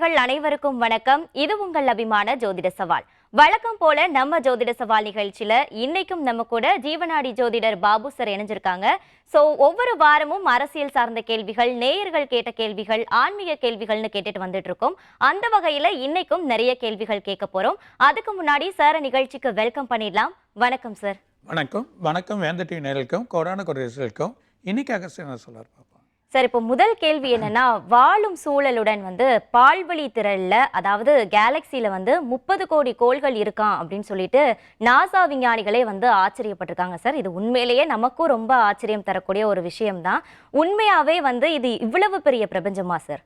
நேயர்கள் அனைவருக்கும் வணக்கம். இது உங்கள் அபிமான ஜோதிட சவால். வழக்கம் போல நம்ம ஜோதிட சவால் நிகழ்ச்சியில இன்னைக்கும் நம்ம கூட ஜீவனாடி ஜோதிடர் பாபு சார் இணைஞ்சிருக்காங்க. சோ ஒவ்வொரு வாரமும் அரசியல் சார்ந்த கேள்விகள் நேயர்கள் கேட்ட கேள்விகள் ஆன்மீக கேள்விகள்னு கேட்டுட்டு வந்துட்டு இருக்கோம் அந்த வகையில இன்னைக்கும் நிறைய கேள்விகள் கேட்க போறோம். அதுக்கு முன்னாடி சார நிகழ்ச்சிக்கு வெல்கம் பண்ணிடலாம். வணக்கம் சார் வணக்கம். வணக்கம். வேந்த டிவி நேரலுக்கும் கொரோனா கொரியர்களுக்கும் இன்னைக்கு சொல்லார் சார் இப்போ முதல் கேள்வி என்னன்னா வாழும் சூழலுடன் வந்து பால்வழி திரளில் அதாவது கேலக்சியில் வந்து முப்பது கோடி கோள்கள் இருக்கான் அப்படின்னு சொல்லிட்டு நாசா விஞ்ஞானிகளே வந்து ஆச்சரியப்பட்டிருக்காங்க சார். இது உண்மையிலேயே நமக்கும் ரொம்ப ஆச்சரியம் தரக்கூடிய ஒரு விஷயம்தான். உண்மையாகவே வந்து இது இவ்வளவு பெரிய பிரபஞ்சமா sir?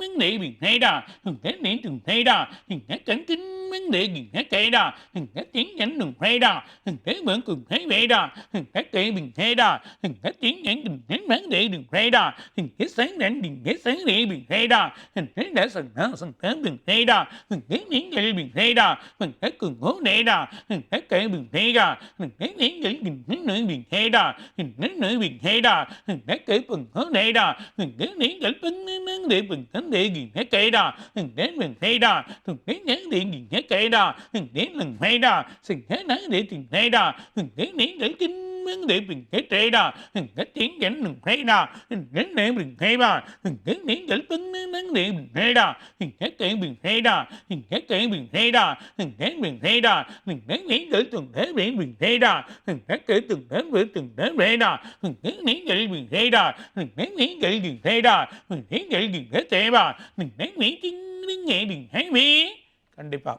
vấn đề bình hay đà thường thế đến thường hay đà thường thế cánh kính vấn đề mình thế cây đà thường thế tiếng nhánh đường hay đà thường thế vẫn cùng thế vệ đà thường thế kệ mình hay đà thường thế tiếng nhánh đường thế vấn đề đường hay đà thường thế sáng đến đường thế sáng để bình hay đà thường thế đã sẵn nó sẵn thế bình hay đà thường thế miễn kệ bình hay đà thường thế cường hố để đà thường thế cây bình hay đà thường thế miễn kệ mình thế nữ bình hay đà thường thế nữ bình hay đà thường thế cây mình hố để đà thường thế miễn kệ mình thế nữ bình thánh để nghìn thế kệ đó hình thế mình thế đó thường thế nhớ để nghìn thế kệ đó hình thế mình thế đó sinh thế nắng để tình thế đó hình thế nén để kinh vấn đề bình thế trệ đó, cái tiếng cảnh đừng thế đó, cái nệm bình thế đó, cái những ngày bình nâng đề bình thế đó, cái kệ bình thế đó, cái kệ bình thế đó, cái bình thế đó, cái những ngày từng thế biển bình thế đó, cái kệ từng thế biển từng thế biển đó, cái những ngày bình thế đó, cái những ngày bình thế đó, cái ngày bình thế trệ đó, cái những tiếng những ngày bình thế biển. கண்டிப்பாக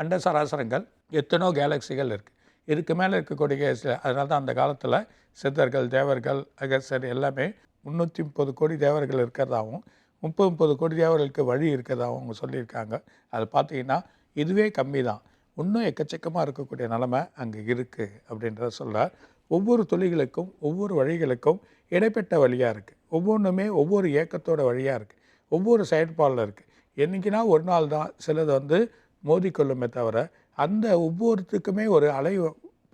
அண்ட சராசரங்கள் எத்தனோ கேலக்சிகள் இருக்குது இதுக்கு மேலே இருக்கக்கூடிய அதனால தான் அந்த காலத்தில் சித்தர்கள் தேவர்கள் அகஸ்தர் எல்லாமே முந்நூற்றி முப்பது கோடி தேவர்கள் இருக்கிறதாகவும் முப்பது முப்பது கோடி தேவர்களுக்கு வழி இருக்கிறதாகவும் அவங்க சொல்லியிருக்காங்க. அது பார்த்தீங்கன்னா இதுவே கம்மி தான். இன்னும் எக்கச்சக்கமாக இருக்கக்கூடிய நிலமை அங்கே இருக்குது அப்படின்றத சொல்கிறார் ஒவ்வொரு துளிகளுக்கும் ஒவ்வொரு வழிகளுக்கும் இடைப்பட்ட வழியாக இருக்குது ஒவ்வொன்றுமே ஒவ்வொரு இயக்கத்தோட வழியாக இருக்குது ஒவ்வொரு செயற்பாடில் இருக்குது என்றைக்கினா ஒரு நாள் தான் சிலது வந்து மோதிக்கொள்ளுமே தவிர அந்த ஒவ்வொருத்துக்குமே ஒரு அலை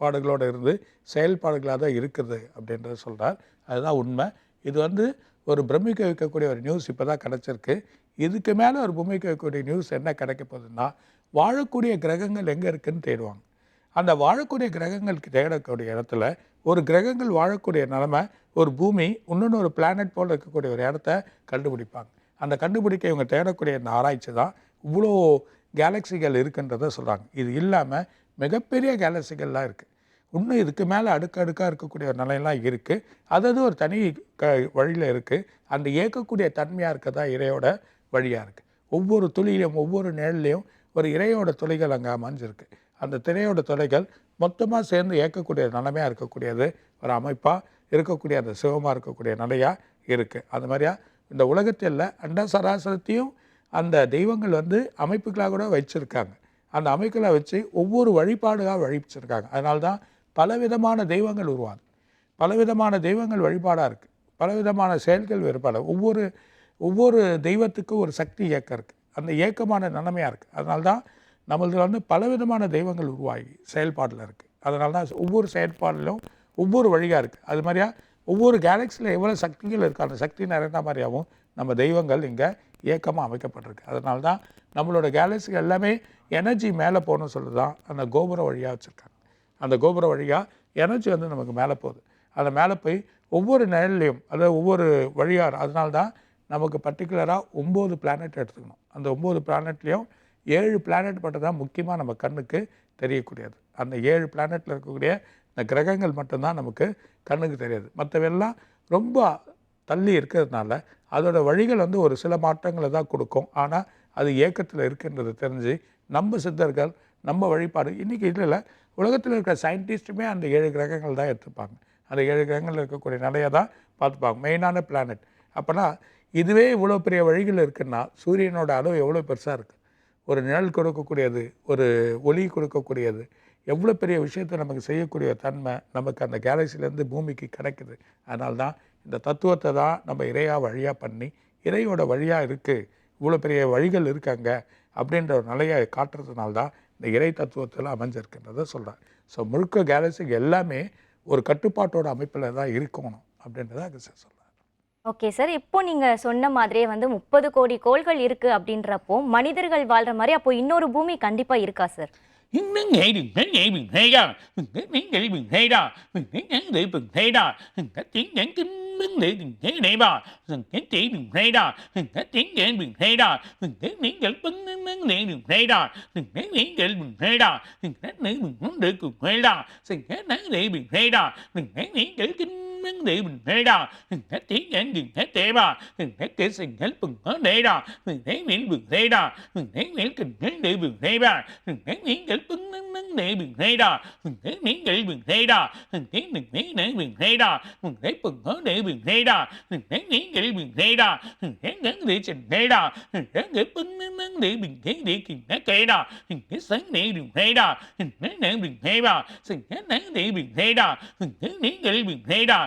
பாடுகளோடு இருந்து செயல்பாடுகளாக தான் இருக்குது அப்படின்றத சொல்கிறார் அதுதான் உண்மை. இது வந்து ஒரு பிரமிக்க வைக்கக்கூடிய ஒரு நியூஸ் இப்போ தான் கிடச்சிருக்கு. இதுக்கு மேலே ஒரு பிரமிக்க வைக்கக்கூடிய நியூஸ் என்ன கிடைக்க போகுதுன்னா வாழக்கூடிய கிரகங்கள் எங்கே இருக்குன்னு தேடுவாங்க. அந்த வாழக்கூடிய கிரகங்களுக்கு தேடக்கூடிய இடத்துல ஒரு கிரகங்கள் வாழக்கூடிய நிலமை ஒரு பூமி இன்னொன்று ஒரு பிளானட் போல் இருக்கக்கூடிய ஒரு இடத்த கண்டுபிடிப்பாங்க. அந்த கண்டுபிடிக்க இவங்க தேடக்கூடிய இந்த ஆராய்ச்சி தான் இவ்வளோ கேலக்சிகள் இருக்குன்றதை சொல்கிறாங்க இது இல்லாமல் மிகப்பெரிய கேலக்சிகள்லாம் இருக்குது இன்னும் இதுக்கு மேலே அடுக்கடுக்காக இருக்கக்கூடிய ஒரு நிலையெல்லாம் இருக்குது அதது ஒரு தனி க வழியில் இருக்குது அந்த இயக்கக்கூடிய தன்மையாக இருக்கதா இறையோட வழியாக இருக்குது ஒவ்வொரு துளியிலையும் ஒவ்வொரு நிழல்லையும் ஒரு இறையோட துளைகள் அங்கே அமைஞ்சிருக்கு. அந்த திரையோட துளைகள் மொத்தமாக சேர்ந்து இயக்கக்கூடிய நிலைமையாக இருக்கக்கூடியது. ஒரு அமைப்பாக இருக்கக்கூடிய அந்த சிவமாக இருக்கக்கூடிய நிலையாக இருக்குது அந்த மாதிரியாக இந்த உலகத்தில் அண்ட சராசரத்தையும் அந்த தெய்வங்கள் வந்து அமைப்புகளாக கூட வச்சுருக்காங்க. அந்த அமைப்புகளை வச்சு ஒவ்வொரு வழிபாடுகாக வழிச்சிருக்காங்க அதனால தான் பலவிதமான தெய்வங்கள் உருவாது பலவிதமான தெய்வங்கள் வழிபாடாக இருக்குது பலவிதமான செயல்கள் வேறுபாடு ஒவ்வொரு ஒவ்வொரு தெய்வத்துக்கும் ஒரு சக்தி இயக்கம் இருக்குது அந்த இயக்கமான நிலைமையாக இருக்குது அதனால தான் நம்மளது வந்து பலவிதமான தெய்வங்கள் உருவாகி செயல்பாடில் இருக்குது அதனால தான் ஒவ்வொரு செயல்பாடிலும் ஒவ்வொரு வழியாக இருக்குது அது மாதிரியா ஒவ்வொரு கேலக்ஸியில் எவ்வளோ சக்திகள் இருக்குது அந்த சக்தி நிறைந்த மாதிரியாகவும் நம்ம தெய்வங்கள் இங்கே இயக்கமாக அமைக்கப்பட்டிருக்கு. அதனால தான் நம்மளோட கேலக்ஸிகள் எல்லாமே எனர்ஜி மேலே போகணும்னு சொல்லி தான் அந்த கோபுர வழியாக வச்சுருக்காங்க. அந்த கோபுர வழியாக எனர்ஜி வந்து நமக்கு மேலே போகுது. அந்த மேலே போய் ஒவ்வொரு நிழல்லையும் அதாவது ஒவ்வொரு வழியாக அதனால தான் நமக்கு பர்டிகுலராக ஒம்பது பிளானட் எடுத்துக்கணும். அந்த ஒம்பது பிளானட்லேயும் ஏழு பிளானட் மட்டும் தான் முக்கியமாக நம்ம கண்ணுக்கு தெரியக்கூடியது. அந்த ஏழு பிளானட்டில் இருக்கக்கூடிய இந்த கிரகங்கள் மட்டும்தான் நமக்கு கண்ணுக்கு தெரியாது. மற்றவெல்லாம் ரொம்ப தள்ளி இருக்கிறதுனால அதோட வழிகள் வந்து ஒரு சில மாற்றங்களை தான் கொடுக்கும். ஆனால் அது இயக்கத்தில் இருக்குன்றது தெரிஞ்சு நம்ம சித்தர்கள் நம்ம வழிபாடு இன்றைக்கி இல்லை. உலகத்தில் இருக்கிற சயின்டிஸ்ட்டுமே அந்த ஏழு கிரகங்கள் தான் எடுத்துப்பாங்க. அந்த ஏழு கிரகங்கள் இருக்கக்கூடிய நிலையை தான் பார்த்துப்பாங்க. மெயினான பிளானட் அப்போனா இதுவே இவ்வளோ பெரிய வழிகள் இருக்குன்னா சூரியனோட அளவு எவ்வளோ பெருசாக இருக்குது ஒரு நிழல் கொடுக்கக்கூடியது ஒரு ஒளி கொடுக்கக்கூடியது எவ்வளோ பெரிய விஷயத்தை நமக்கு செய்யக்கூடிய தன்மை நமக்கு அந்த கேலக்சிலேருந்து பூமிக்கு கிடைக்குது. அதனால்தான் இந்த தத்துவத்தை தான் நம்ம இறையாக வழியாக பண்ணி இறையோட வழியாக இருக்குது இவ்வளோ பெரிய வழிகள் இருக்காங்க அப்படின்ற ஒரு நிலையை காட்டுறதுனால தான் இந்த இறை தத்துவத்தில் அமைஞ்சிருக்குன்றதை சொல்கிறேன் ஸோ முழுக்க கேலக்சிக்கு எல்லாமே ஒரு கட்டுப்பாட்டோட அமைப்பில் தான் இருக்கணும் அப்படின்றத அகசியர் சொல்கிறார் ஓகே சார் இப்போ நீங்க சொன்ன மாதிரியே வந்து முப்பது கோடி கோள்கள் இருக்கு அப்படின்றப்போ மனிதர்கள் வாழ்ற மாதிரி அப்போ இன்னொரு பூமி கண்டிப்பா இருக்கா sir đứng để đừng thấy này bà rằng cái chị đừng thế đó đừng cái tiếng để đừng thế đó đừng cái miếng để bứng đứng đứng để đừng thế đó đừng cái miếng để đừng thế đó đừng cái miếng đừng để cùng thế đó đừng cái nắng để đừng thế đó đừng cái miếng để kinh இன்னும் ஏடும் ஏடும் ஹேடா நீங்கள் ஹேடா நீங்கள் ஹேடா திங்கள் கிண்ணும் ஹேடா தேடும் ஹேடா திங்கள் ஹேடா நீங்கள் பங்கும் நேடும் ஹேடா நீங்கள் ஹேடா நீங்கள் ஹேடா சிங்க நேடும் ஹேடா நீங்கள் கிண்ணும் நேடும் ஹேடா திங்கள் தேவா சிங்கள் புங்க ஹேடா நீங்கள் ஹேடா நீங்கள் கிண்ணும் நேடும் ஹேடா நீங்கள் புண்ணன் நேபின் ஹேடா நீங்கள் ஹேடா நீங்கள் ஹேடா உங்களை புங்க நேபின் ஹேடா நீங்கள் ஹேடா எங்கள் ரீச்சன் ஹேடா எங்கள் புண்ணன் நேபின் ஹேடிக்கின் கேடா இங்கே சங் நேடும் ஹேடா நேபின் ஹேடா சிங்க நேபின் ஹேடா நீங்கள் ஹேடா நீங்கள் நேபின் ஹேபி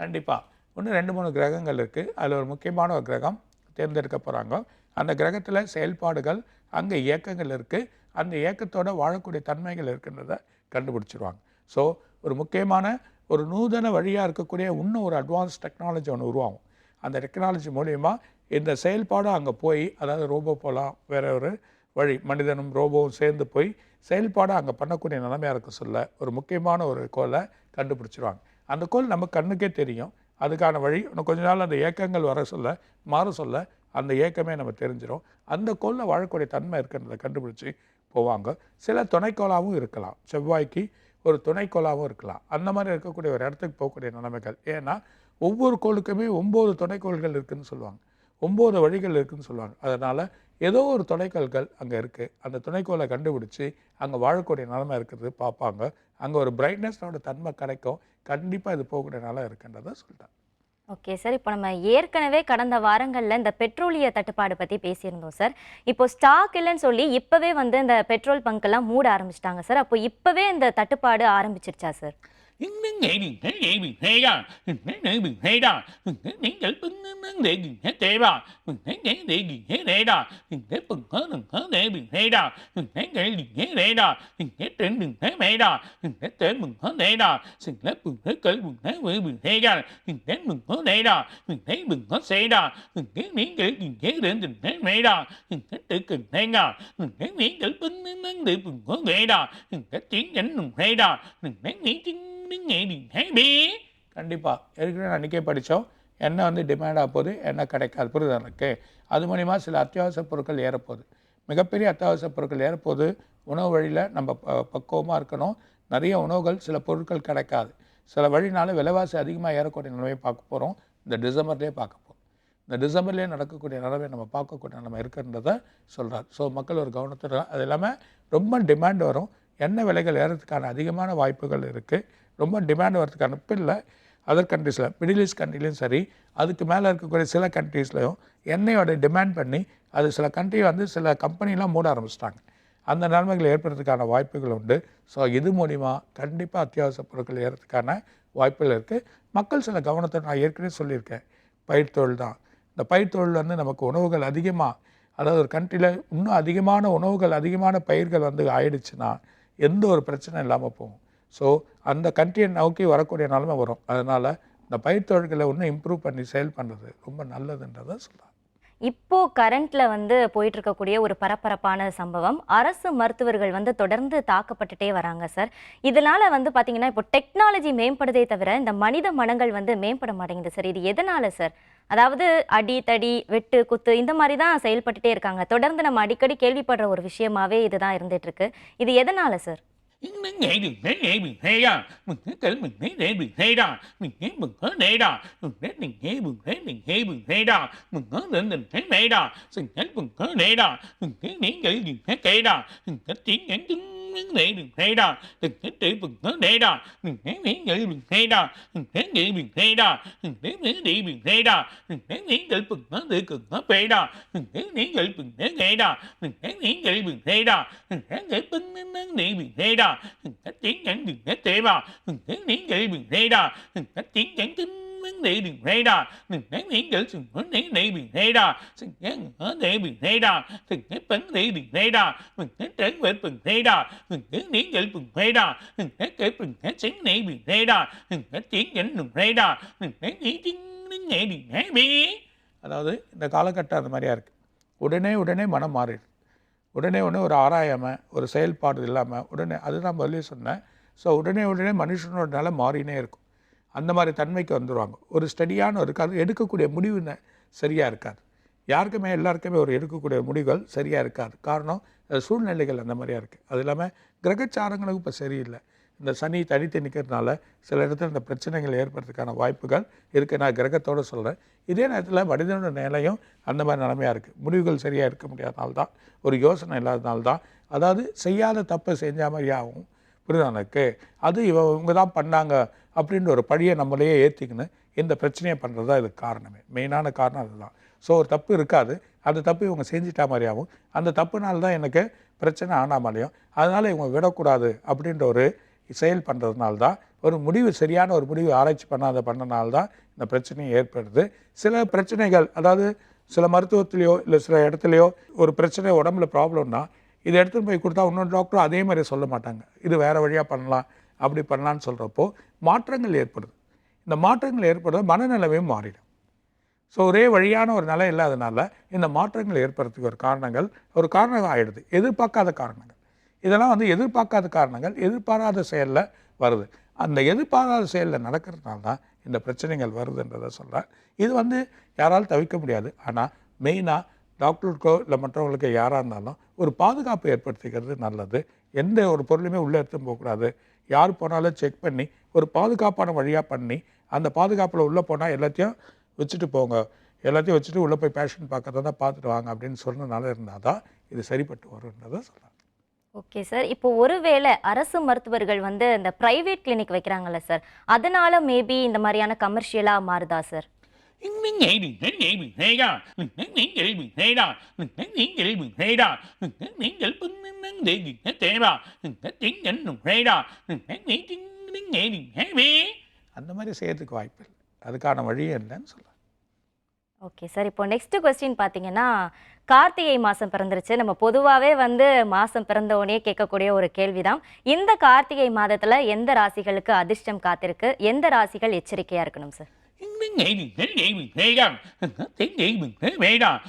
கண்டிப்பாக இன்னும் ரெண்டு மூணு கிரகங்கள் இருக்குது அதில் ஒரு முக்கியமான ஒரு கிரகம் தேர்ந்தெடுக்க போகிறாங்க அந்த கிரகத்தில் செயல்பாடுகள் அங்கே இயக்கங்கள் இருக்குது அந்த இயக்கத்தோடு வாழக்கூடிய தன்மைகள் இருக்குன்றதை கண்டுபிடிச்சிருவாங்க. ஸோ ஒரு முக்கியமான ஒரு நூதன வழியாக இருக்கக்கூடிய இன்னும் ஒரு அட்வான்ஸ் டெக்னாலஜி ஒன்று உருவாகும். அந்த டெக்னாலஜி மூலயமா இந்த செயல்பாடு அங்கே போய் அதாவது ரோபோ போகலாம் வேற ஒரு வழி. மனிதனும் ரோபோவும் சேர்ந்து போய் செயல்பாடு அங்கே பண்ணக்கூடிய நிலைமையாக இருக்க சொல்ல ஒரு முக்கியமான ஒரு கோலை கண்டுபிடிச்சிருவாங்க. அந்த கோல் நம்ம கண்ணுக்கே தெரியும். அதுக்கான வழி இன்னும் கொஞ்ச நாள் அந்த ஏக்கங்கள் வர சொல்ல மாற சொல்ல அந்த ஏக்கமே நம்ம தெரிஞ்சிடும் அந்த கோளில் வாழக்கூடிய தன்மை இருக்குன்றதை கண்டுபிடிச்சி போவாங்க. சில துணைக்கோளாகவும் இருக்கலாம். செவ்வாய்க்கு ஒரு துணைக்கோளாகவும் இருக்கலாம். அந்த மாதிரி இருக்கக்கூடிய ஒரு இடத்துக்கு போகக்கூடிய நிலைமைகள். ஏன்னா ஒவ்வொரு கோளுக்குமே ஒம்பது துணைக்கோள்கள் இருக்குதுன்னு சொல்லுவாங்க. ஒம்பது வழிகள் இருக்குதுன்னு சொல்லுவாங்க. அதனால் ஏதோ ஒரு துணைக்கோள்கள் அங்கே இருக்குது அந்த துணைக்கோளை கண்டுபிடிச்சி அங்கே வாழக்கூடிய நிலமை இருக்கிறது பார்ப்பாங்க. அங்கே ஒரு பிரைட்னஸோட தன்மை கிடைக்கும். கண்டிப்பாக இது போகக்கூடிய நிலம் இருக்குன்றதை சொல்லிட்டேன் ஓகே சார் இப்போ நம்ம ஏற்கனவே கடந்த வாரங்களில் இந்த பெட்ரோலிய தட்டுப்பாடு பற்றி பேசியிருந்தோம் சார் இப்போ ஸ்டாக் இல்லைன்னு சொல்லி இப்போவே வந்து இந்த பெட்ரோல் பங்க்கெல்லாம் மூட ஆரம்பிச்சிட்டாங்க சார் அப்போ இப்போவே இந்த தட்டுப்பாடு ஆரம்பிச்சிருச்சா sir nghệ bình thế nghệ bình thế ra. Mình thế nghệ bình thế ra. Mình thế đến chữ tính đến đệ bình thế tệ ra. Mình thế đến đệ bình thế đệ ra. Mình thế bừng hớ đừng hớ đệ bình thế ra. Mình thế nghệ bình thế đệ ra. Mình thế trên bình thế mẹ ra. Mình thế trên bình hớ đệ ra. Mình thế bừng thế cởi bình thế vĩ bình thế ra. Mình thế bừng hớ đệ ra. Mình thế bừng hớ xe ra. Mình thế miễn chữ bình thế đệ bình thế mẹ ra. Mình thế tự kình thế ra. Mình thế miễn chữ tính đến đệ bình hớ đệ ra. Mình thế chiến đánh đừng thế ra. Mình thế miễn chiến கண்டிப்பாக ஏற்கனவே நான் அன்றைக்கே படித்தோம். எண்ணெய் வந்து demand ஆக போகுது எண்ணெய் கிடைக்காது. புரிதல் எனக்கு? அது மூலிமா சில அத்தியாவசிய பொருட்கள் ஏறப்போகுது. மிகப்பெரிய அத்தியாவசிய பொருட்கள் ஏறப்போகுது. உணவு வழியில் நம்ம ப பக்குவமாக இருக்கணும். நிறைய உணவுகள் சில பொருட்கள் கிடைக்காது. சில வழினால விலைவாசி அதிகமாக ஏறக்கூடிய நிலைமையை பார்க்க போகிறோம் இந்த டிசம்பர்லேயே பார்க்க போகிறோம் இந்த டிசம்பர்லேயே நடக்கக்கூடிய நிலைமை நம்ம பார்க்கக்கூடிய நிலைமை இருக்குன்றதை சொல்கிறார் ஸோ மக்கள் ஒரு கவனத்தில் அது இல்லாமல் ரொம்ப டிமாண்ட் வரும். எண்ணெய் விலைகள் ஏறதுக்கான அதிகமான வாய்ப்புகள் இருக்குது ரொம்ப டிமாண்ட் வரதுக்கான இப்போ இல்லை அதர் கண்ட்ரீஸில் மிடில் ஈஸ்ட் கண்ட்ரிலையும் சரி அதுக்கு மேலே இருக்கக்கூடிய சில கண்ட்ரீஸ்லையும் எண்ணெயோட டிமாண்ட் பண்ணி அது சில கண்ட்ரி வந்து சில கம்பெனிலாம் மூட ஆரம்பிச்சிட்டாங்க. அந்த நிலைமைகள் ஏற்படுறதுக்கான வாய்ப்புகள் உண்டு. ஸோ இது மூலிமா கண்டிப்பாக அத்தியாவசிய பொருட்கள் ஏறதுக்கான வாய்ப்புகள் இருக்குது மக்கள் சில கவனத்தை நான் ஏற்கனவே சொல்லியிருக்கேன். பயிர் தொழில் தான். இந்த பயிர் தொழில் வந்து நமக்கு உணவுகள் அதிகமாக அதாவது ஒரு கண்ட்ரியில் இன்னும் அதிகமான உணவுகள் அதிகமான பயிர்கள் வந்து ஆயிடுச்சுன்னா எந்த ஒரு பிரச்சனை இல்லாமல் போகும். ஸோ அந்த கண்ட்ரியை நோக்கி வரக்கூடிய நிலமை வரும். அதனால் இந்த பயிர் தொழில்களை இன்னும் இம்ப்ரூவ் பண்ணி செயல் பண்ணுறது ரொம்ப நல்லதுன்றதை சொல்லலாம் இப்போ கரண்ட்ல வந்து போயிட்டு இருக்கக்கூடிய ஒரு பரபரப்பான சம்பவம். அரசு மருத்துவர்கள் வந்து தொடர்ந்து தாக்கப்பட்டுட்டே வராங்க சார் இதனால வந்து பாத்தீங்கன்னா இப்போ டெக்னாலஜி மேம்படுதே தவிர இந்த மனித மனங்கள் வந்து மேம்பட மாட்டேங்குது சார் இது எதனால சார் அதாவது அடி தடி வெட்டு குத்து இந்த மாதிரி தான் செயல்பட்டுட்டே இருக்காங்க. தொடர்ந்து நம்ம அடிக்கடி கேள்விப்படுற ஒரு விஷயமாவே இதுதான் இருந்துட்டு இருக்கு. இது எதனால sir Nó nghe đừng thế nghe mình thế đó. Mình thế kể mình thế để mình thế đó. Mình thế mình thế để đó. Mình thế mình nghe mình thế mình thế mình thế đó. Mình thế để mình thế để đó. Mình thế mình thế để đó. Mình thế để kể mình thế kể đó. Mình thế tiếng nhãn chứng ஹேடா திங்கள் தேவா நீங்கள் ஹேடா திங்கள் mừng để bình hay đà đừng thấy miếng gỡ sừng muốn để để bình hay đà sừng nhớ ở để bình hay đà sừng thấy bắn để bình hay đà mình thấy tránh về bình hay đà mình thấy miếng gỡ bình hay đà mình thấy cái bình thấy sáng để bình hay đà mình thấy tiếng nhẫn bình hay đà mình thấy nghĩ tiếng tiếng nghe bình hay bi அதாவது இந்த காலகட்டம் அந்த மாதிரியா இருக்குது உடனே உடனே மனம் மாறிடுது உடனே உடனே ஒரு ஆராயாமல் ஒரு செயல்பாடு இல்லாமல் உடனே அதுதான் முதல்ல சொன்னேன் ஸோ உடனே உடனே மனுஷனோட நிலை மாறினே இருக்கும். அந்த மாதிரி தன்மைக்கு வந்துடுவாங்க ஒரு ஸ்டடியான ஒரு கரு எடுக்கக்கூடிய முடிவு சரியாக இருக்காது. யாருக்குமே எல்லாருக்குமே ஒரு எடுக்கக்கூடிய முடிவுகள் சரியாக இருக்காது. காரணம் சூழ்நிலைகள் அந்த மாதிரியா இருக்குது அது இல்லாமல் கிரகச்சாரங்களும் இப்போ சரியில்லை. இந்த சனி தனித்து நிற்கிறதுனால சில இடத்துல இந்த பிரச்சனைகள் ஏற்படுறதுக்கான வாய்ப்புகள் இருக்குது நான் கிரகத்தோடு சொல்கிறேன் இதே நேரத்தில் மனிதனோட நிலையும் அந்த மாதிரி நிலைமையாக இருக்குது முடிவுகள் சரியாக இருக்க முடியாதனால தான் ஒரு யோசனை இல்லாதனால தான். அதாவது செய்யாத தப்பை செஞ்ச மாதிரி ஆகும் புரியுதா எனக்கு? அது இவ இவங்க தான் பண்ணாங்க அப்படின்ற ஒரு பழியை நம்மளையே ஏற்றிக்கின்னு இந்த பிரச்சனையை பண்ணுறது தான் இதுக்கு காரணமே. மெயினான காரணம் அதுதான். ஸோ ஒரு தப்பு இருக்காது. அந்த தப்பு இவங்க செஞ்சிட்டா மாதிரியாகவும் அந்த தப்புனால தான் எனக்கு பிரச்சனை ஆனா மாதிரியும் அதனால் இவங்க விடக்கூடாது அப்படின்ற ஒரு செயல் பண்ணுறதுனால தான் ஒரு முடிவு சரியான ஒரு முடிவு ஆராய்ச்சி பண்ணாத பண்ணனால தான் இந்த பிரச்சனையும் ஏற்படுது. சில பிரச்சனைகள் அதாவது சில மருத்துவத்துலேயோ இல்லை சில இடத்துலையோ ஒரு பிரச்சனை உடம்புல ப்ராப்ளம்னா இதை எடுத்துகிட்டு போய் கொடுத்தா இன்னொரு டாக்டரும் அதே மாதிரி சொல்ல மாட்டாங்க. இது வேறு வழியாக பண்ணலாம். அப்படி பண்ணலான்னு சொல்கிறப்போ மாற்றங்கள் ஏற்படுது. இந்த மாற்றங்கள் ஏற்படுறது மனநிலைமையும் மாறிடும். ஸோ ஒரே வழியான ஒரு நிலை இல்லாதனால இந்த மாற்றங்கள் ஏற்படுறதுக்கு ஒரு காரணங்கள் ஒரு காரணம் ஆகிடுது எதிர்பார்க்காத காரணங்கள். இதெல்லாம் வந்து எதிர்பார்க்காத காரணங்கள் எதிர்பாராத செயலில் வருது. அந்த எதிர்பாராத செயலில் நடக்கிறதுனால தான் இந்த பிரச்சனைகள் வருதுன்றதை சொல்கிறேன் இது வந்து யாரால் தவிர்க்க முடியாது. ஆனால் மெயினாக டாக்டருக்கோ இல்லை மற்றவங்களுக்கு யாராக இருந்தாலும் ஒரு பாதுகாப்பு ஏற்படுத்திக்கிறது நல்லது. எந்த ஒரு பொருளுமே உள்ளே எடுத்துன்னு போகக்கூடாது. யார் போனாலும் செக் பண்ணி ஒரு பாதுகாப்பான வழியாக பண்ணி அந்த பாதுகாப்பில் உள்ளே போனால் எல்லாத்தையும் வச்சுட்டு போங்க. எல்லாத்தையும் வச்சுட்டு உள்ளே போய் பேஷன் பார்க்கறதா பார்த்துட்டு வாங்க அப்படின்னு சொன்னதுனால இருந்தால் தான் இது சரிப்பட்டு வரும்ன்றதை சொல்லலாம் ஓகே சார் இப்போ ஒருவேளை அரசு மருத்துவர்கள் வந்து இந்த ப்ரைவேட் கிளினிக் வைக்கிறாங்கல்ல சார் அதனால மேபி இந்த மாதிரியான கமர்ஷியலாக மாறுதா sir Mình nhảy bình thế nhảy bình thế ra Mình thấy miếng gãy bình thế ra Mình thấy miếng gãy bình thế ra Mình thấy miếng gãy bình nâng để bình thế thế ra Mình thấy tiếng nhẫn bình thế ra Mình thấy miếng tiếng tiếng nhảy bình thế bi அந்த மாதிரி செய்யறதுக்கு வாய்ப்பு இல்லை அதுக்கான வழியே இல்லைன்னு சொல்கிறேன் okay sir இப்போ நெக்ஸ்ட் கொஸ்டின் பார்த்தீங்கன்னா கார்த்திகை மாதம் பிறந்துருச்சு நம்ம பொதுவாகவே வந்து மாதம் பிறந்த உடனே கேட்கக்கூடிய ஒரு கேள்விதான் இந்த கார்த்திகை மாதத்தில் எந்த ராசிகளுக்கு அதிர்ஷ்டம் காத்திருக்கு எந்த ராசிகள் எச்சரிக்கையாக இருக்கணும் sir tiếng nghĩ mình thấy nghĩ mình thấy rằng tiếng điện mình thấy mẹ đó.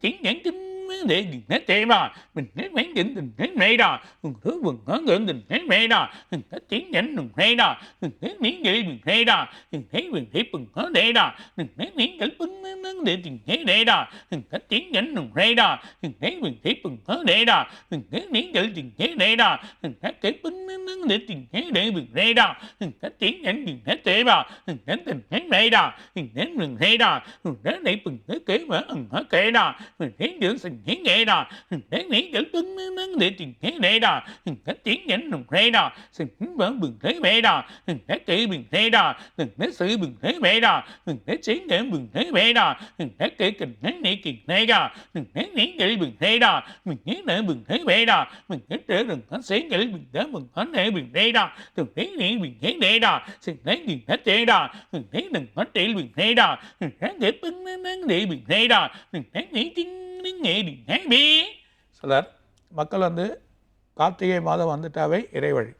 Tiếng nghĩ tiếng mấy đệ đình hết tệ rồi mình hết mấy định tình hết mẹ rồi mình thứ vườn hở ngưỡng tình hết mẹ rồi mình hết tiếng nhẫn mình hay rồi mình hết miếng đệ mình hay rồi mình hết quyền hiệp mình hở đệ rồi mình hết miếng cảnh bưng nắng đệ tình hết đệ rồi mình hết tiếng nhẫn mình hay rồi mình hết quyền hiệp mình hở đệ rồi mình hết miếng đệ tình hết đệ rồi mình hết cảnh bưng nắng đệ tình hết đệ mình hay rồi mình hết tiếng nhẫn mình hết tệ rồi mình hết tình hết mẹ rồi mình hết mình hay rồi mình hết đệ bừng hết kế mở ẩn hở kệ rồi mình hết dưỡng sình nghĩ nghệ đó để nghĩ tự tin nâng để tiền nghĩ nghệ đó để tiếng nhẫn đồng thế đó sự vẫn bừng thế bệ đó để kỹ bừng thế đó để sự bừng thế bệ đó để chiến nghệ bừng thế bệ đó để kỹ kình thế nghĩ kình thế đó để nghĩ kỹ bừng thế đó mình nghĩ nghệ bừng thế bệ đó mình nghĩ trở đừng có xí nghĩ bừng thế bừng có thể bừng thế đó từng thế nghĩ bừng thế để đó sự thế bừng thế chế đó mình thấy đừng có trị bừng thế đó để kỹ bừng thế để bừng thế đó mình thấy nghĩ chính சொல்கிறார் சிலர் மக்கள் வந்து கார்த்திகை மாதம் வந்துட்டாவே இறைவழி.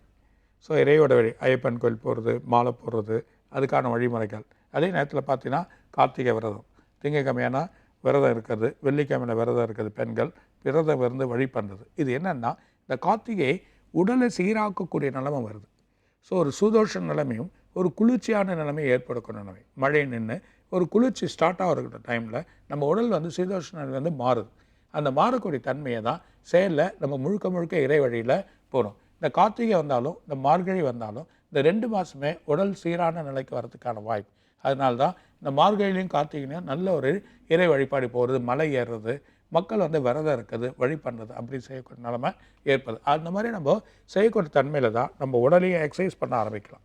So இறையோட வழி ஐயப்பன் கோயில் போகிறது மாலை போடுறது அதுக்கான வழிமுறைகள். அதே நேரத்தில் பார்த்தீங்கன்னா கார்த்திகை விரதம். திங்கக்கிழமையான விரதம் இருக்கிறது வெள்ளிக்கிழமையில் விரதம் இருக்கிறது பெண்கள் விரதம் இருந்து வழி பண்ணுறது இது என்னென்னா இந்த கார்த்திகை உடலை சீராக்கக்கூடிய நிலைமை வருது. ஸோ ஒரு சுதோஷ நிலைமையும் ஒரு குளிர்ச்சியான நிலைமை ஏற்படக்கூடிய நிலைமை மழை நின்று ஒரு குளிர்ச்சி ஸ்டார்ட் ஆகிற டைமில் நம்ம உடல் வந்து சீதோஷ்ணன் வந்து மாறுது. அந்த மாறக்கூடிய தன்மையை தான் செயலில் நம்ம முழுக்க முழுக்க இறை வழியில் போகிறோம் இந்த கார்த்திகை வந்தாலும் இந்த மார்கழி வந்தாலும் இந்த ரெண்டு மாதமே உடல் சீரான நிலைக்கு வரதுக்கான வாய்ப்பு. அதனால தான் இந்த மார்கழிலையும் கார்த்திகைலையும் நல்ல ஒரு இறை வழிபாடு போகிறது மலை ஏறுறது மக்கள் வந்து விரதம் இருக்குது வழி பண்ணுறது அப்படி செய்யக்கூடிய நிலமை ஏற்படுது. அந்த மாதிரி நம்ம செய்யக்கூடிய தன்மையில் தான் நம்ம உடலையும் எக்ஸசைஸ் பண்ண ஆரம்பிக்கலாம்.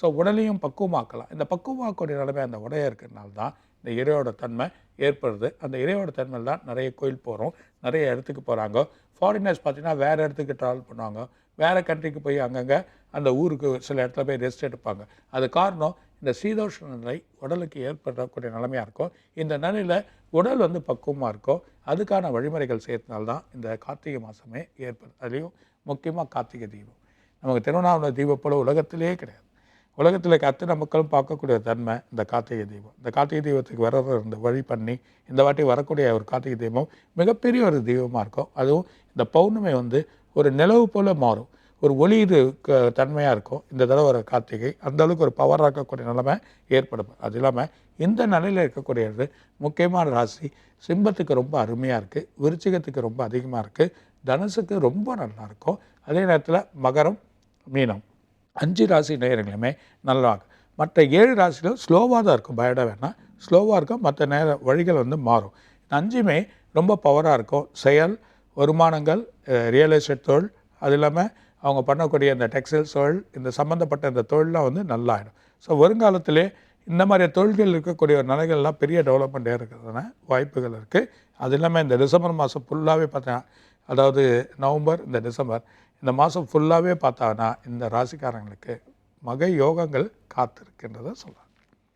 ஸோ உடலையும் பக்குவமாக்கலாம். இந்த பக்குவமாக்கக்கூடிய நிலைமை அந்த உடைய இருக்கிறதுனால தான் இந்த இறையோட தன்மை ஏற்படுது. அந்த இறையோட தன்மையில் தான் நிறைய கோயில் போகிறோம் நிறைய இடத்துக்கு போகிறாங்க ஃபாரினர்ஸ் பார்த்திங்கன்னா வேறு இடத்துக்கு ட்ராவல் பண்ணுவாங்க. வேறு கண்ட்ரிக்கு போய் அங்கங்கே அந்த ஊருக்கு சில இடத்துல போய் ரெஸ்ட் எடுப்பாங்க. அது காரணம் இந்த சீதோஷ்ண நிலை உடலுக்கு ஏற்படக்கூடிய நிலைமையாக இருக்கும். இந்த நிலையில் உடல் வந்து பக்குவமாக இருக்கும். அதுக்கான வழிமுறைகள் செய்யறதுனால்தான் இந்த கார்த்திகை மாதமே ஏற்படுது. அதுலேயும் முக்கியமாக கார்த்திகை தீபம். நமக்கு திருவண்ணாமலை தீபம் போல உலகத்திலே கிடையாது. உலகத்தில் அத்தனை மக்களும் பார்க்கக்கூடிய தன்மை இந்த கார்த்திகை தீபம். இந்த கார்த்திகை தீபத்துக்கு விரதம் இருந்து வழி பண்ணி இந்த வாட்டி வரக்கூடிய ஒரு கார்த்திகை தீபம் மிகப்பெரிய ஒரு தீபமாக இருக்கும். அதுவும் இந்த பௌர்ணமி வந்து ஒரு நிலவு போல் மாறும். ஒரு ஒளி இது க- இருக்கும். இந்த தடவை வர கார்த்திகை அந்த அளவுக்கு ஒரு பவராக இருக்கக்கூடிய நிலைமை ஏற்படும். அது இல்லாமல் இந்த நிலையில் இருக்கக்கூடியது முக்கியமான ராசி சிம்பத்துக்கு ரொம்ப அருமையாக இருக்குது விருச்சிகத்துக்கு ரொம்ப அதிகமாக இருக்குது தனுசுக்கு ரொம்ப நல்லாயிருக்கும் அதே நேரத்தில் மகரம் மீனம். அஞ்சு ராசி நேரங்களுமே நல்லா இருக்கும் மற்ற ஏழு ராசிகளும் ஸ்லோவாக தான் இருக்கும். பயப்பட வேணாம் ஸ்லோவாக இருக்கும். மற்ற நேர வழிகள் வந்து மாறும். இந்த அஞ்சுமே ரொம்ப பவராக இருக்கும். செயல் வருமானங்கள் ரியல் எஸ்டேட் தொழில் அது இல்லாமல் அவங்க பண்ணக்கூடிய இந்த டெக்ஸ்டைல்ஸ் தொழில் இந்த சம்மந்தப்பட்ட இந்த தொழிலெலாம் வந்து நல்லாயிடும். ஸோ வருங்காலத்திலே இந்த மாதிரி தொழில்கள் இருக்கக்கூடிய ஒரு நிலைகள்லாம் பெரிய டெவலப்மெண்ட் இருக்கிறதுன வாய்ப்புகள் இருக்குது அது இல்லாமல் இந்த டிசம்பர் மாதம் ஃபுல்லாகவே பார்த்தா அதாவது நவம்பர் இந்த டிசம்பர் இந்த மாதம் ஃபுல்லாகவே பார்த்தாங்கன்னா இந்த ராசிக்காரங்களுக்கு மக யோகங்கள் காத்திருக்கின்றதை சொல்லலாம்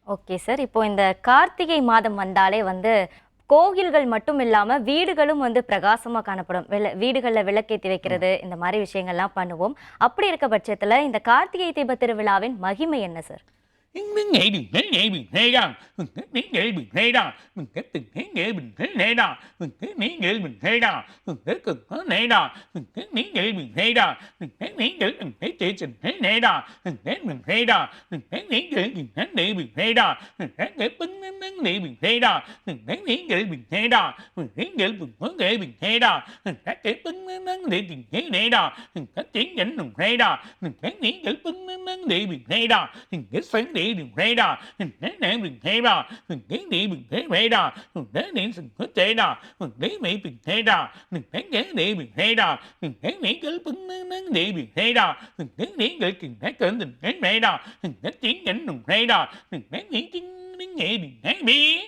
ஓகே சார் இப்போ இந்த கார்த்திகை மாதம் வந்தாலே வந்து கோயில்கள் மட்டும் இல்லாமல் வீடுகளும் வந்து பிரகாசமாக காணப்படும். வெள்ள வீடுகளில் விளக்கேத்தி வைக்கிறது இந்த மாதிரி விஷயங்கள்லாம் பண்ணுவோம். அப்படி இருக்க பட்சத்தில் இந்த கார்த்திகை தீப திருவிழாவின் மகிமை என்ன sir? mình nghệ bình thế nghệ bình thế ra mình thấy mỹ nghệ bình thế ra mình thấy tình thế nghệ bình thấy nghe ra mình thấy mỹ nghệ bình thế ra mình thấy cần thế nghệ ra mình thấy mỹ nghệ bình thế ra mình thấy mỹ nghệ mình thấy trị trình thấy nghe ra mình thấy mình thế ra mình thấy mỹ nghệ mình thế nghệ bình thế ra mình thấy cái binh thế thế nghệ bình thế ra mình thấy mỹ nghệ bình thế ra mình thấy nghệ bình thế nghệ bình thế ra mình thấy cái binh thế thế nghệ bình thế nghệ ra mình thấy chiến nhẫn bình thế ra mình thấy mỹ nghệ binh thế thế nghệ bình thế ra mình thấy sáng địa đừng thấy ra Mình thấy nè mình thấy ra Mình thấy đi mình thấy mẹ ra Mình thấy đi mình thấy tệ ra Mình thấy mẹ mình thấy ra Mình thấy ghé đi mình thấy ra Mình thấy nghĩ cái bưng nâng nâng đi mình thấy ra Mình thấy nghĩ cái kình thấy cơn tình thấy mẹ ra Mình thấy tiếng nhỉnh mình thấy ra Mình thấy nghĩ tiếng tiếng nhẹ mình thấy đi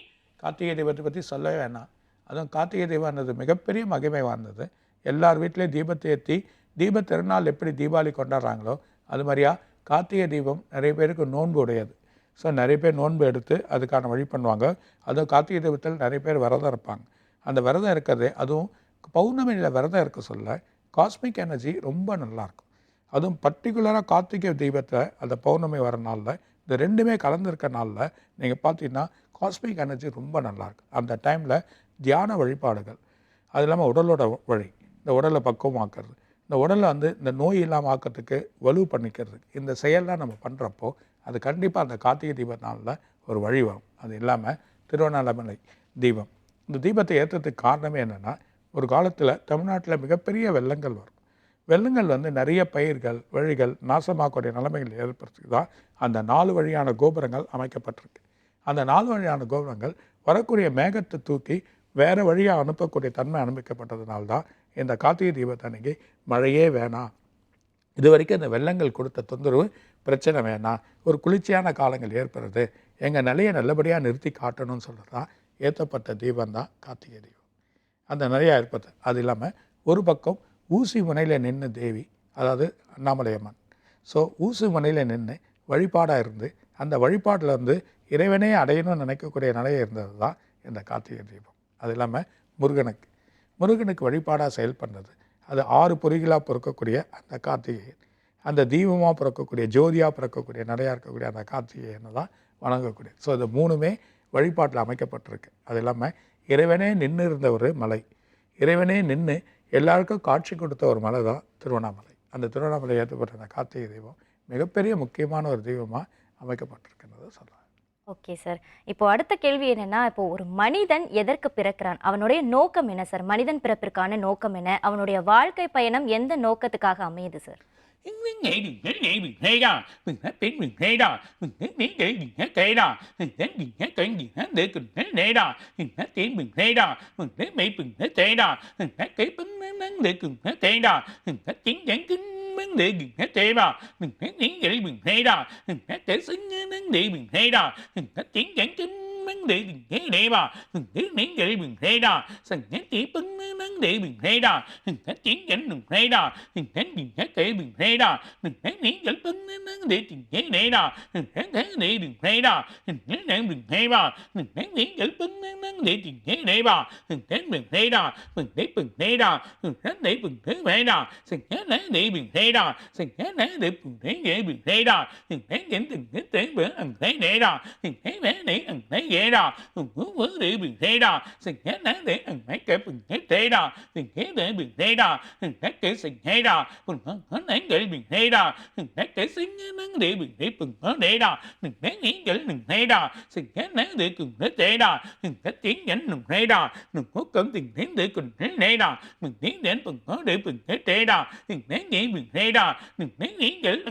Karthigai தீபத்தை பற்றி சொல்லவே வேணாம் அதுவும் கார்த்திகை தீபம்ன்றது மிகப்பெரிய மகிமை வாய்ந்தது எல்லார் வீட்லேயும் தீபத்தை ஏற்றி தீப திருநாள் எப்படி தீபாவளி கொண்டாடுறாங்களோ அது மாதிரியா கார்த்திகை தீபம் நிறைய பேருக்கு நோன்பு உடையது. ஸோ நிறைய பேர் நோன்பு எடுத்து அதுக்கான வழி பண்ணுவாங்க. அதுவும் கார்த்திகை தீபத்தில் நிறைய பேர் விரதம் இருப்பாங்க. அந்த விரதம் இருக்கிறது அதுவும் பௌர்ணமியில் விரதம் இருக்க சொல்ல காஸ்மிக் எனர்ஜி ரொம்ப நல்லாயிருக்கும் அதுவும் பர்டிகுலராக கார்த்திகை தீபத்தை அந்த பௌர்ணமி வர நாளில் இந்த ரெண்டுமே கலந்துருக்க நாளில் நீங்கள் பார்த்தீங்கன்னா காஸ்மிக் எனர்ஜி ரொம்ப நல்லாயிருக்கு அந்த டைமில் தியான வழிபாடுகள். அது இல்லாமல் உடலோட வழி. இந்த உடலை பக்குவமாக்குறது. இந்த உடலை வந்து இந்த நோய் இல்லாமல் ஆக்கிறதுக்கு வலு பண்ணிக்கிறது இந்த செயல்லாம் நம்ம பண்ணுறப்போ அது கண்டிப்பாக அந்த கார்த்திகை தீப நாளில் ஒரு வழி வரும். அது இல்லாமல் திருவண்ணாமலை தீபம். இந்த தீபத்தை ஏற்றுறதுக்கு காரணமே என்னென்னா ஒரு காலத்தில் தமிழ்நாட்டில் மிகப்பெரிய வெள்ளங்கள் வரும். வெள்ளங்கள் வந்து நிறைய பயிர்கள் வழிகள் நாசமாக்கக்கூடிய நிலைமைகள் ஏற்படுறதுக்கு தான் அந்த நாலு வழியான கோபுரங்கள் அமைக்கப்பட்டிருக்கு. அந்த நாலு வழியான கோபுரங்கள் வரக்கூடிய மேகத்தை தூக்கி வேறு வழியாக அனுப்பக்கூடிய தன்மை அனுமதிக்கப்பட்டதுனால தான் இந்த கார்த்திகை தீபத்தன்னைக்கு மழையே வேணாம் இது வரைக்கும் இந்த வெள்ளங்கள் கொடுத்த தொந்தரவு பிரச்சனை வேணாம் ஒரு குளிர்ச்சியான காலங்கள் ஏற்படுறது. எங்கள் நிலையை நல்லபடியாக நிறுத்தி காட்டணும்னு சொல்கிறது தான் ஏற்றப்பட்ட தீபம் தான் கார்த்திகை தீபம். அந்த நிறையா இருப்பது அது இல்லாமல் ஒரு பக்கம் ஊசி முனையில் நின்று தேவி அதாவது அண்ணாமலையம்மன் ஸோ ஊசி முனையில் நின்று வழிபாடாக இருந்து அந்த வழிபாட்டில் இருந்து இறைவனே அடையணும்னு நினைக்கக்கூடிய நிலையை இருந்தது தான் இந்த கார்த்திகை தீபம். அது இல்லாமல் முருகனுக்கு முருகனுக்கு வழிபாடாக செயல்படுறது. அது ஆறு பொறிகளாக பிறக்கக்கூடிய அந்த கார்த்திகை அந்த தீபமாக பிறக்கக்கூடிய ஜோதியாக பிறக்கக்கூடிய நிறையா இருக்கக்கூடிய அந்த கார்த்திகேயனை தான் வணங்கக்கூடிய. ஸோ இது மூணுமே வழிபாட்டில் அமைக்கப்பட்டிருக்கு. அது இல்லாமல் இறைவனே நின்று இருந்த ஒரு மலை. இறைவனே நின்று எல்லாருக்கும் காட்சி கொடுத்த ஒரு மலை தான் திருவண்ணாமலை. அந்த திருவண்ணாமலை ஏற்றப்பட்ட அந்த கார்த்திகை தீபம் மிகப்பெரிய முக்கியமான ஒரு தெய்வமாக அமைக்கப்பட்டிருக்கின்றது சொல்லலாம். ஓகே சார் இப்போ அடுத்த கேள்வி என்னன்னா இப்போ ஒரு மனிதன் எதற்கு பிறக்கிறான்? அவனுடைய நோக்கம் என்ன சார் மனிதன் பிறப்பிற்கான நோக்கம் என்ன? அவனுடைய வாழ்க்கை பயணம் எந்த நோக்கத்துக்காக அமையுது sir 내 해대마 능 해닝 게 능, 해라 능 해대 쓴능 내 능, 해라 능 해띵 갱 để bình thế để bà từng thế nén để bình thế đó sẵn thế chỉ bưng nén để bình thế đó từng thế chỉ dẫn đừng thế đó từng thế bình thế kể bình thế đà từng thế nén dẫn bưng nén để đừng thấy để đà từng thế thế để bình thế đà từng thế nén bình thế bà từng thế nén dẫn bưng nén để đừng thấy để bà từng thấy bình thế đó từng thấy bình thế đó từng thế để bình thấy thế đà sẵn thế nén để bình thế đà sẵn thế nén để bình thế dễ bình thế đà từng thế dẫn từng thế tế bữa ẩn thế để đà từng thế nén để ẩn thế dễ கேடா தேடா தேடா தேடா நெட்டை செய்யடா நீங்கள் தேடா நெட்டை செய்யடா நீங்கள் தேடா செய்ய தேடா திங்கன் தேடா நோக்கம் திங்கேந்தேக்கும் தேடா நீந்தேன் தேடா தேடா நீங்கள் தேடா நீங்கள்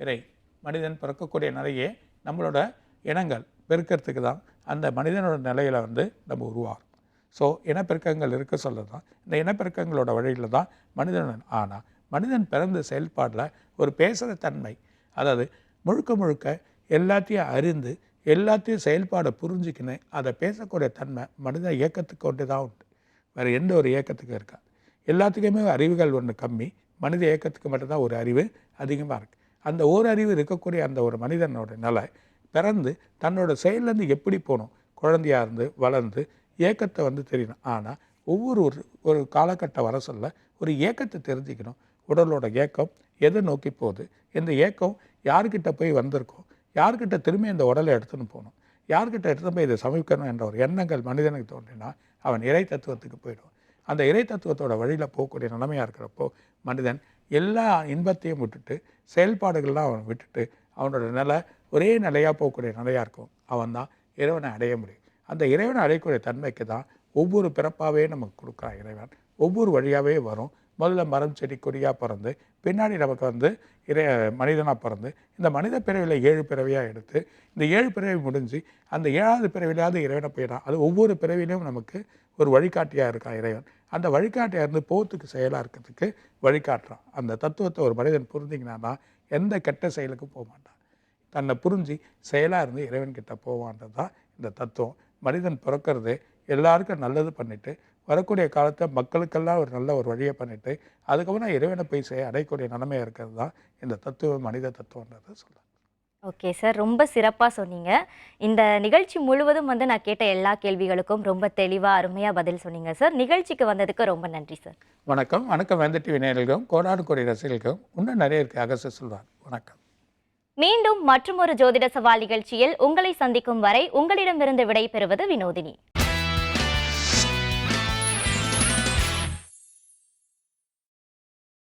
ரை மனிதன் பிறக்கக்கூடிய நிலையே நம்மளோட இனங்கள் பெருக்கிறதுக்கு தான் அந்த மனிதனோட நிலையில் வந்து நம்ம உருவாகும் ஸோ இனப்பெருக்கங்கள் இருக்க சொல்ல தான். இந்த இனப்பெருக்கங்களோட வழியில் தான் மனிதன் ஆனால் மனிதன் பிறந்த செயல்பாடில் ஒரு பேசுகிற தன்மை அதாவது முழுக்க முழுக்க எல்லாத்தையும் அறிந்து எல்லாத்தையும் செயல்பாடை புரிஞ்சுக்கின்னு அதை பேசக்கூடிய தன்மை மனித இயக்கத்துக்கு கொண்டு தான் உண்டு. வேறு எந்த ஒரு இயக்கத்துக்கும் இருக்காது. எல்லாத்துக்குமே அறிவுகள் ஒன்று கம்மி. மனித இயக்கத்துக்கு மட்டும்தான் ஒரு அறிவு அதிகமாக இருக்குது அந்த ஓர் அறிவு இருக்கக்கூடிய அந்த ஒரு மனிதனோட நிலை பிறந்து தன்னோட செயல்லேருந்து எப்படி போகணும் குழந்தையாக இருந்து வளர்ந்து ஏக்கத்தை வந்து தெரியணும் ஆனால் ஒவ்வொரு ஒரு ஒரு காலகட்ட வர ஒரு ஏக்கத்தை தெரிஞ்சுக்கணும். உடலோட ஏக்கம் எதை நோக்கி போகுது? இந்த ஏக்கம் யார்கிட்ட போய் வந்திருக்கோம்? யார்கிட்ட திரும்பி இந்த உடலை எடுத்துன்னு போகணும்? யார்கிட்ட எடுத்துன்னு போய் இதை சமைக்கணும் என்ற ஒரு எண்ணங்கள் மனிதனுக்கு தோன்றினா அவன் இறை தத்துவத்துக்கு போயிடும் அந்த இறை தத்துவத்தோட வழியில் போகக்கூடிய நிலைமையாக இருக்கிறப்போ மனிதன் எல்லா இன்பத்தையும் விட்டுட்டு செயல்பாடுகள்லாம் அவன் விட்டுட்டு அவனோட நிலை ஒரே நிலையாக போகக்கூடிய நிலையாக இருக்கும். அவன் தான் இறைவனை அடைய முடியும். அந்த இறைவனை அடையக்கூடிய தன்மைக்கு தான் ஒவ்வொரு பிறப்பாகவே நமக்கு கொடுக்குறான் இறைவன். ஒவ்வொரு வழியாகவே வரும். முதல்ல மரம் செடி கொடியாக பிறந்து பின்னாடி நமக்கு வந்து இறை மனிதனாக பிறந்து இந்த மனித பிறவியில் ஏழு பிறவியாக எடுத்து இந்த ஏழு பிறவி முடிஞ்சு அந்த ஏழாவது பிறவிலையாவது இறைவனை போயிடான் அது ஒவ்வொரு பிறவிலையும் நமக்கு ஒரு வழிகாட்டியாக இருக்கான் இறைவன்? அந்த வழிகாட்டியாக இருந்து போகிறதுக்கு செயலாக இருக்கிறதுக்கு வழிகாட்டுறான். அந்த தத்துவத்தை ஒரு மனிதன் புரிஞ்சிங்கனா எந்த கெட்ட செயலுக்கும் போக மாட்டான். தன்னை புரிஞ்சு செயலாக இருந்து இறைவன்கிட்ட போவான்றது தான் இந்த தத்துவம். மனிதன் பிறக்கிறது எல்லாருக்கும் நல்லது பண்ணிவிட்டு வரக்கூடிய காலத்தை மக்களுக்கெல்லாம் ஒரு நல்ல ஒரு வழியை பண்ணிட்டு அதுக்கப்புறம் இறைவனை போய் செய் அடையக்கூடிய நிலைமையாக இருக்கிறது தான் இந்த தத்துவம் மனித தத்துவன்றது சொல்கிறேன் ஓகே சார் ரொம்ப சிறப்பாக சொன்னீங்க. இந்த நிகழ்ச்சி முழுவதும் வந்து நான் கேட்ட எல்லா கேள்விகளுக்கும் ரொம்ப தெளிவாக அருமையாக பதில் சொன்னீங்க சார். நிகழ்ச்சிக்கு வந்ததுக்கு ரொம்ப நன்றி சார். வணக்கம். வணக்கம் வேந்த டிவி நேயர்களுக்கும் கோடாடு கோடி ரசிகர்களுக்கும். இன்னும் நிறைய இருக்குது அகச சொல்வார். வணக்கம். மீண்டும் மற்றொரு ஜோதிட சவால் நிகழ்ச்சியில் உங்களை சந்திக்கும் வரை உங்களிடமிருந்து விடை பெறுவது வினோதினி.